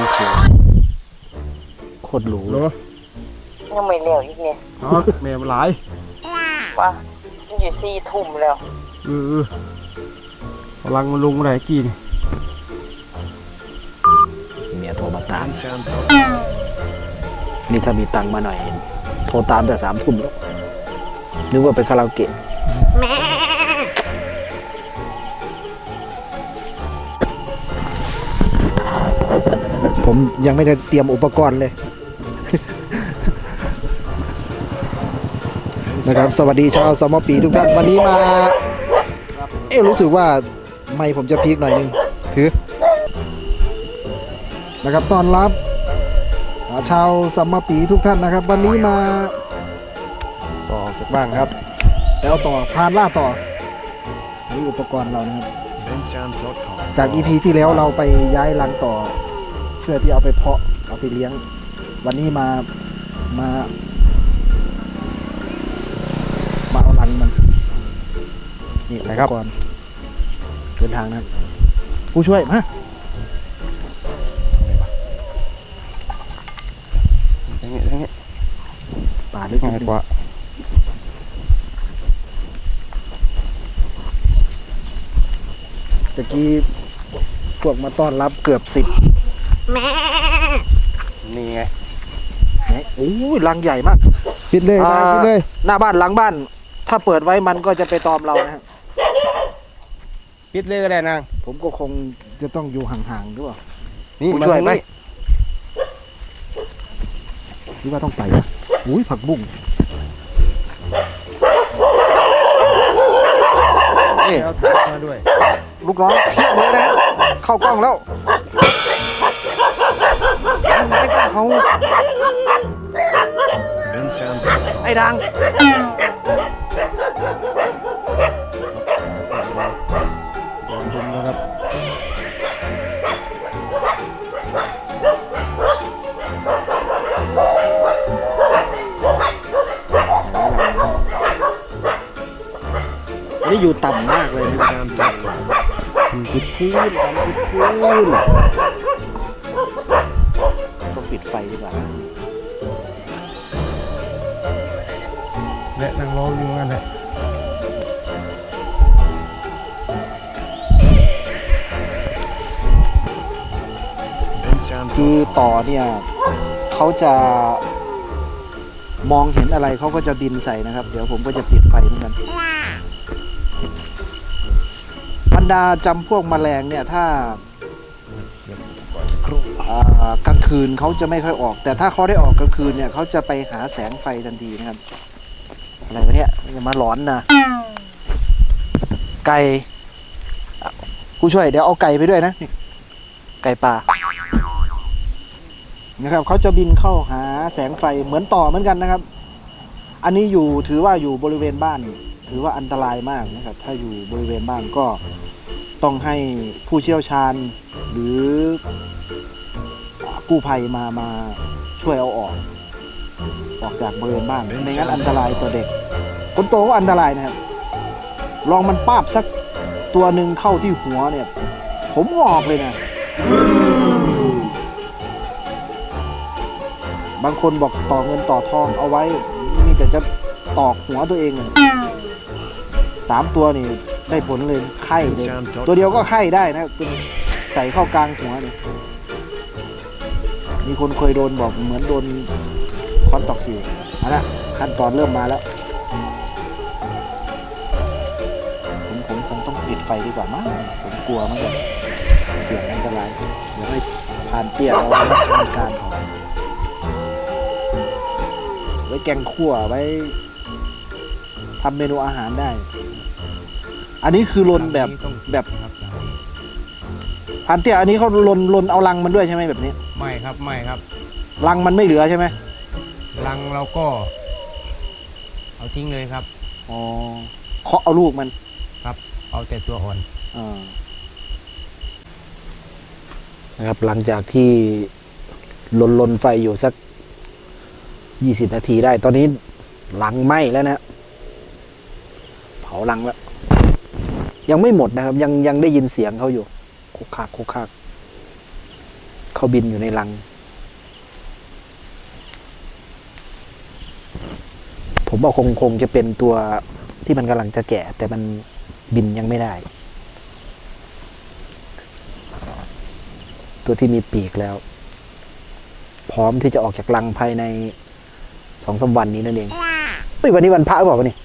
ไม่เคยโคตรหรูเหรอยังไม่เลี้ยวอีกเนี่ยอ๋อแม่มันหลายว่ามันอยู่สี่ทุ่มแล้วเออเออพลังมันลงมาได้กี่นี่เมียโทรมาตาม นี่ถ้ามีตังค์มาหน่อย โทรตามแต่สามทุ่มแล้วนึกว่าเป็นคาราโอเกะ ผมยังไม่ได้เตรียมอุปกรณ์เลย นะครับ สวัสดีชาวสมอปีทุกท่าน วันนี้มา เอ๊ะรู้สึกว่าไม่ผมจะพีคหน่อยนึง ถือ นะครับตอนรับอ่าชาวสัมมาปีทุกท่านนะครับ วันนี้มา ต่อจากบ้างครับ แล้วต่อพานล่าต่อนี่อุปกรณ์เรานะครับจากอีพีที่แล้วเราไปย้ายรังต่อ เพื่อที่เอาไปเพาะเอาไปเลี้ยง วันนี้มามามาเอารังมัน นี่อุปกรณ์เดินทางนะครับผู้ช่วยมาอย่างเงี้ยอย่างเงี้ยป่าลึกง่ายกว่าตะกี้พวกมาต้อนรับเกือบสิบ นี่ไงโอ้ยรังใหญ่มาก ปิดเลยอ่า ปิดเลย หน้าบ้านหลังบ้าน ถ้าเปิดไว้มันก็จะไปตอมเรานะครับปิดเลยก็ได้นางผมก็คงจะต้องอยู่ห่างๆด้วยนี่ผู้มาช่วยทางไหมนี้หรือว่าต้องไปวะอุ้ยผักบุ้งเอ๊ะแล้วถักมาด้วย ลูกน้องเพี้ยเลยนะเข้ากล้องแล้ว ไม่ต้องเขาไอ้ดังลองดูนะครับอันนี้อยู่ต่ำมากเลยนะปิด และนางรออยู่นั่นแหละคือต่อเนี่ยเขาจะมองเห็นอะไรเขาก็จะบินใส่นะครับ เดี๋ยวผมก็จะปิดไฟเหมือนกันบรรดาจำพวกแมลงเนี่ยถ้าอ่ากลางคืนเขาจะไม่ค่อยออก แต่ถ้าเขาได้ออกกลางคืนเนี่ยเขาจะไปหาแสงไฟทันทีนะครับ อะไรวะเนี่ยอย่ามาหลอนนะไก่อะผู้ช่วยเดี๋ยวเอาไก่ไปด้วยนะไก่ป่านะครับเขาจะบินเข้าหาแสงไฟเหมือนต่อเหมือนกันนะครับ อันนี้อยู่ถือว่าอยู่บริเวณบ้าน ถือว่าอันตรายมากนะครับ ถ้าอยู่บริเวณบ้านก็ต้องให้ผู้เชี่ยวชาญ หรือกู้ภัยมามาช่วยเอาออก ออกจากบริเวณบ้านไม่งั้นอันตรายต่อเด็ก คนโตก็อันตรายนะครับ ลองมันป้าบสักตัวหนึ่งเข้าที่หัวเนี่ย ผมงอกเลยนะ บางคนบอกต่อเงินต่อทองเอาไว้มีแต่จะตอกหัวตัวเองอะสามตัวนี่ได้ผลเลยไข้เลย ตัวเดียวก็ไข้ได้นะใส่เข้ากลางหัวเนี่ยมีคนเคยโดนบอกเหมือนโดนคอนตอกสิวเอาละขั้นตอนเริ่มมาแล้ว ต้องปิดไฟดีกว่ามั้งผมกลัวมันจะเสี่ยงอันตรายเดี๋ยวให้ผ่านเตี้ยเราไว้ใช้การของไว้แกงขั่วไว้ทำเมนูอาหารได้ อันนี้คือลนแบบแบบพันเตี้ยอันนี้เขาลนลนเอาลังมันด้วยใช่ไหมแบบนี้ ไม่ครับไม่ครับลังมันไม่เหลือใช่ไหมรังเราก็ เอาทิ้งเลยครับอ๋อเคาะเอาลูกมัน เอาแต่ตัวอ่อนนะครับ หลังจากที่ลนลนไฟอยู่สักยี่สิบนาทีได้ ตอนนี้หลังไหม้แล้วนะเผาหลังแล้ว ยังไม่หมดนะครับ ยังยังได้ยินเสียงเขาอยู่คุกคักคุกคักเขาเขาบินอยู่ในรัง ผมว่าคงคงจะเป็นตัวที่มันกำลังจะแก่ แต่มัน บินยังไม่ได้ ตัวที่มีปีกแล้ว พร้อมที่จะออกจากรังภายในสองสามวันนี้นั่นเองเฮ้ยวันนี้วันพระหรือเปล่าวะนี่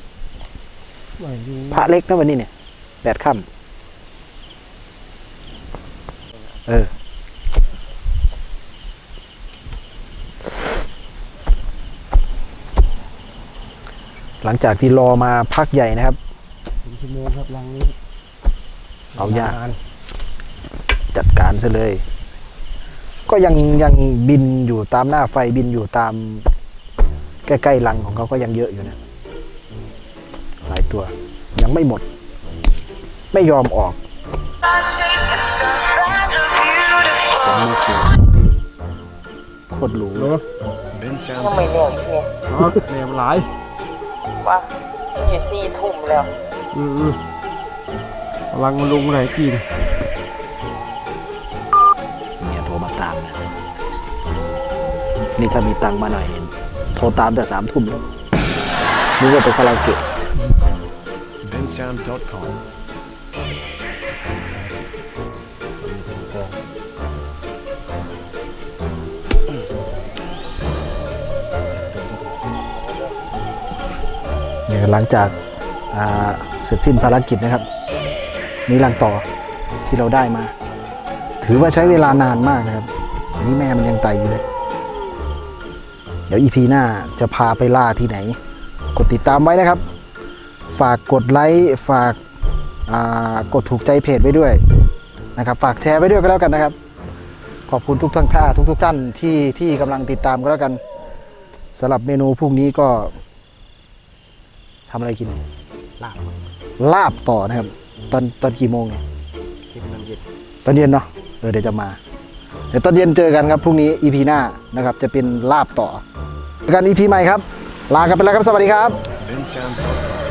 ไม่รู้พระเล็กนะวันนี้เนี่ยแปดค่ำเออหลังจากที่รอมาพักใหญ่นะครับ เป็นชั่วโมงครับรังนี้เอายากนนจัดการซะเลย ก็ยังยังบินอยู่ตามหน้าไฟบินอยู่ตาม ใกล้ๆรังของเขาก็ยังเยอะอยู่นะหลายตัว ยังไม่หมด ไม่ยอมออกผมไม่เคยโคตรหรูเนาะยังไม่แล้วอีกเนี่ยเอาแหนมหลายว่ามันอยู่สี่ทุ่มแล้ว อืออือรังมันลงไหนกินเนี่ยโทรมาตามนะนี่ถ้ามีตังค์มาหน่อยโทรตามแต่สามทุ่มแล้วนึกว่าไปคาราโอเกะ bensound.com เนี่ยหลังจากอ่า เสร็จสิ้นภารกิจนะครับ นี่รังต่อที่เราได้มา ถือว่าใช้เวลานานมากนะครับนนี่แม่มันยังไตอยู่เลย เดี๋ยวอีพีหน้าจะพาไปล่าที่ไหน กดติดตามไว้นะครับ ฝากกดไลค์ฝากากดถูกใจเพจไว้ด้วยนะครับ ฝากแชร์ไว้ด้วยก็แล้วกันนะครับ ขอบคุณทุกท่านท่าทุกทุกท่านที่ที่กำลังติดตามก็แล้วกันสำหรับเมนูพรุ่งนี้ก็ทำอะไรกินลาบ ลาบต่อนะครับ ตอนตอนกี่โมงเนี่ยเก็บน้ำเย็นตอนเย็นเนาะเออเดี๋ยวจะมาเดี๋ยวตอนเย็นเจอกันครับพรุ่งนี้ EP หน้านะครับ จะเป็นลาบต่อเจอกัน EP ใหม่ครับ ลากันไปแล้วครับสวัสดีครับ bensound.com